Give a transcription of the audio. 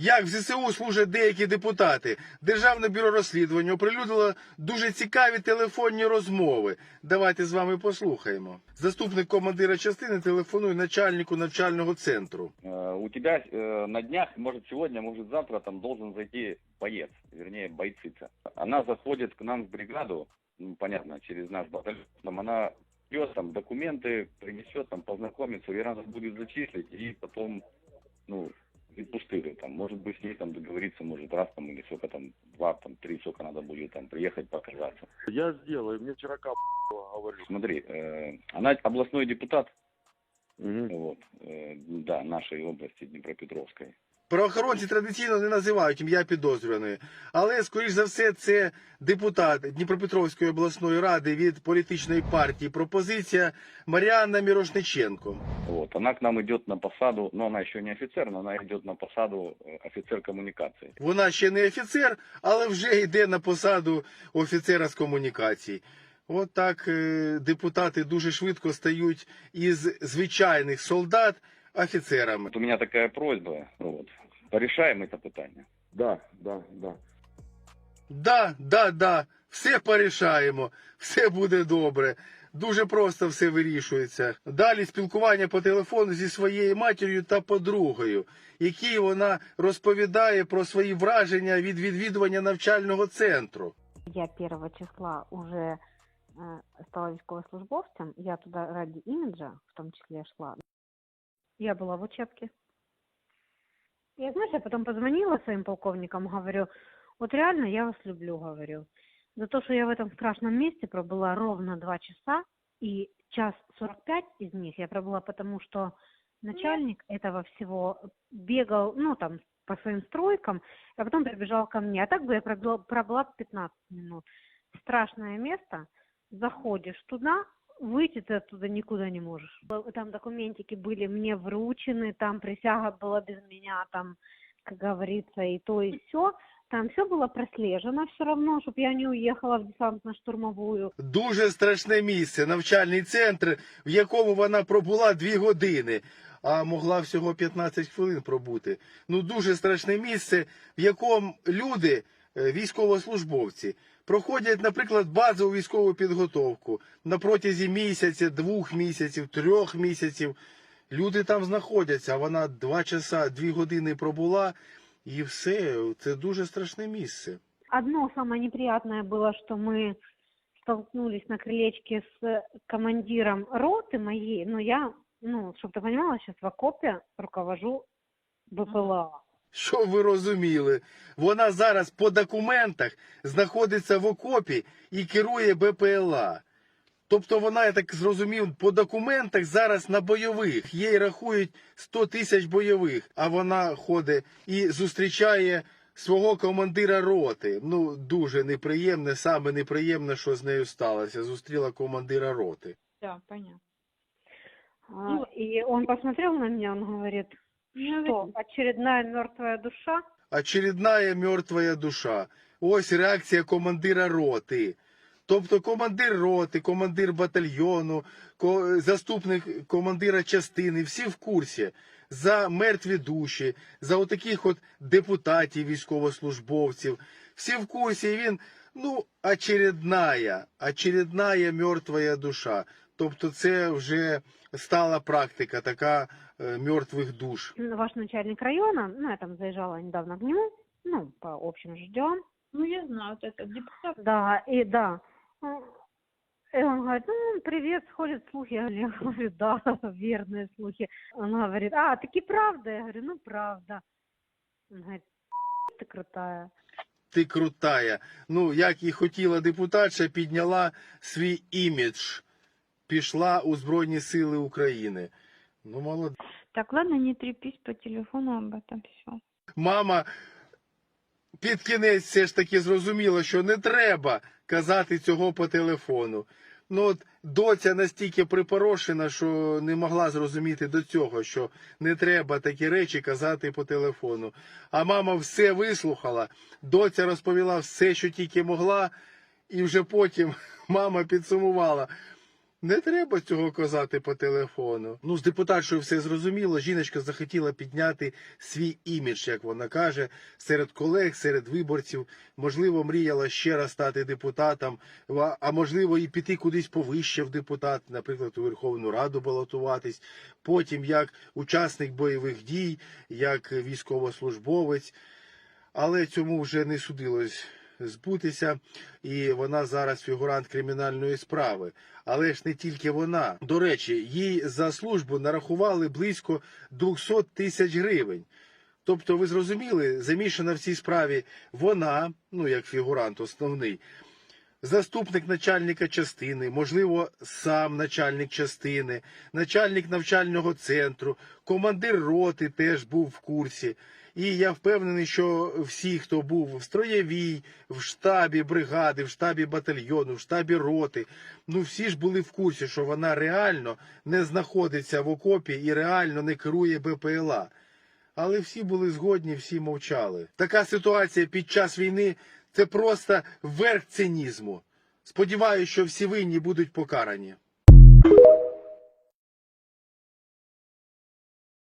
Як в ЗСУ служать деякі депутати, Державне бюро розслідування оприлюднило дуже цікаві телефонні розмови. Давайте з вами послухаємо. Заступник командира частини телефонує начальнику навчального центру. Э, У тебя э, на днях, может сегодня, может завтра, там должен зайти боец, вернее бойцица. Она заходит к нам в бригаду, ну, понятно, через наш батальон, там она придет, там документы принесет, там познакомится, и надо будет зачислить, и потом, ну, відпустили, там, может быть, с ней там договориться, может, раз там, или сколько там, два, там, три, сколько надо будет там приехать, показаться. Я сделаю, мне вчера кап говорили. Смотри, э, она областной депутат, Мгм. вот, э, да, нашей области, Днепропетровской. Правоохоронці традиційно не називають ім'я підозрюваної, але, скоріш за все, це депутат Дніпропетровської обласної ради від політичної партії пропозиція Маріанна Мірошниченко. Вот, она к нам идет на посаду, но она еще не офицер, но она идет на посаду э, офицер коммуникации. Вона ще не офіцер, але вже йде на посаду офіцера з комунікацій. От так е, депутати дуже швидко стають із звичайних солдат офіцерами. Вот у меня такая просьба, вот, порешаем это питание. Да, да, да. Да, да, да, все порішаємо, все буде добре. Дуже просто все вирішується. Далі спілкування по телефону зі своєю матір'ю та подругою, якій вона розповідає про свої враження від відвідування навчального центру. Я 1 числа уже э, стала військовослужбовцем, я туда ради имиджа, в том числе шла. Я была в учебке. Я, знаешь, я потом позвонила своим полковникам, говорю, вот реально я вас люблю, говорю. За то, что я в этом страшном месте пробыла ровно два часа, и час 45 из них я пробыла потому, что начальник этого всего бегал, ну, там, по своим стройкам, а потом прибежал ко мне. А так бы я пробыла, пробыла 15 минут. Страшное место. Заходишь туда, выйти ты оттуда никуда не можешь. Б- Там документики были мне вручены, там присяга была без меня, там, как говорится, и то, и все. Там все было прослежено все равно, чтобы я не уехала в десантно-штурмовую. Дуже страшне місце, навчальний центр, в якому вона пробула дві години, а могла всього 15 хвилин пробути. Ну дуже страшне місце, в якому люди, е, військовослужбовці, проходять, наприклад, базову військову підготовку на протязі місяця, двох місяців, трьох місяців. Люди там знаходяться, а вона два часа, дві години пробула, і все. Це дуже страшне місце. Одно самое неприятное было, что мы столкнулись на крылечке с командиром роты моей, но я, ну, чтобы ты понимала, сейчас в окопе руковожу БПЛА. Що ви розуміли? Вона зараз по документах знаходиться в окопі і керує БПЛА. Тобто вона, я так зрозумів, по документах зараз на бойових. Їй рахують 100 тисяч бойових, а вона ходить і зустрічає свого командира роти. Ну, дуже неприємне, саме неприємне, що з нею сталося. Зустріла командира роти. Да, понятно. А, И он посмотрел на меня, он говорит, что очередная мертвая душа. очередная мертвая душа. Ось реакція командира роти. Тобто командир роти, командир батальйону, ко- заступник командира частини, всі в курсі за мертві душі, за отаких от депутатів, військовослужбовців. Всі в курсі, і він, ну, очередная, очередная мертвая душа. Тобто це вже стала практика така е, мертвих душ. Ваш начальник района, ну, я там заезжала недавно к нему, ну, по общим же делам. Ну, я знаю, вот это депутат. Да, и да. И он говорит, ну, привет, сходят слухи. Я говорю, да, верные слухи. Он говорит, а, таки правда? Я говорю, ну, правда. Он говорит, ты крутая. ти крутая. Ну, як і хотіла депутатша, підняла свій імідж, пішла у Збройні Сили України. Ну, молодець. Так, ладно, не трепись по телефону об этом все. Мама під кінець все ж таки зрозуміла, що не треба казати цього по телефону. Ну от доця настільки припорошена, що не могла зрозуміти до цього, що не треба такі речі казати по телефону. А мама все вислухала, доця розповіла все, що тільки могла, і вже потім мама підсумувала. Не треба цього казати по телефону. Ну, з депутатшою все зрозуміло. Жіночка захотіла підняти свій імідж, як вона каже, серед колег, серед виборців. Можливо, мріяла ще раз стати депутатом, а- можливо, і піти кудись повище в депутат, наприклад, у Верховну Раду балотуватись. Потім як учасник бойових дій, як військовослужбовець. Але цьому вже не судилось збутися, і вона зараз фігурант кримінальної справи. Але ж не тільки вона. До речі, їй за службу нарахували близько 200 тисяч гривень. Тобто, ви зрозуміли, замішана в цій справі вона, ну як фігурант основний, заступник начальника частини, можливо, сам начальник частини, начальник навчального центру, командир роти теж був в курсі. І я впевнений, що всі, хто був в строєвій, в штабі бригади, в штабі батальйону, в штабі роти, ну всі ж були в курсі, що вона реально не знаходиться в окопі і реально не керує БПЛА. Але всі були згодні, всі мовчали. Така ситуація під час війни це просто верх цинізму. Сподіваюся, що всі винні будуть покарані.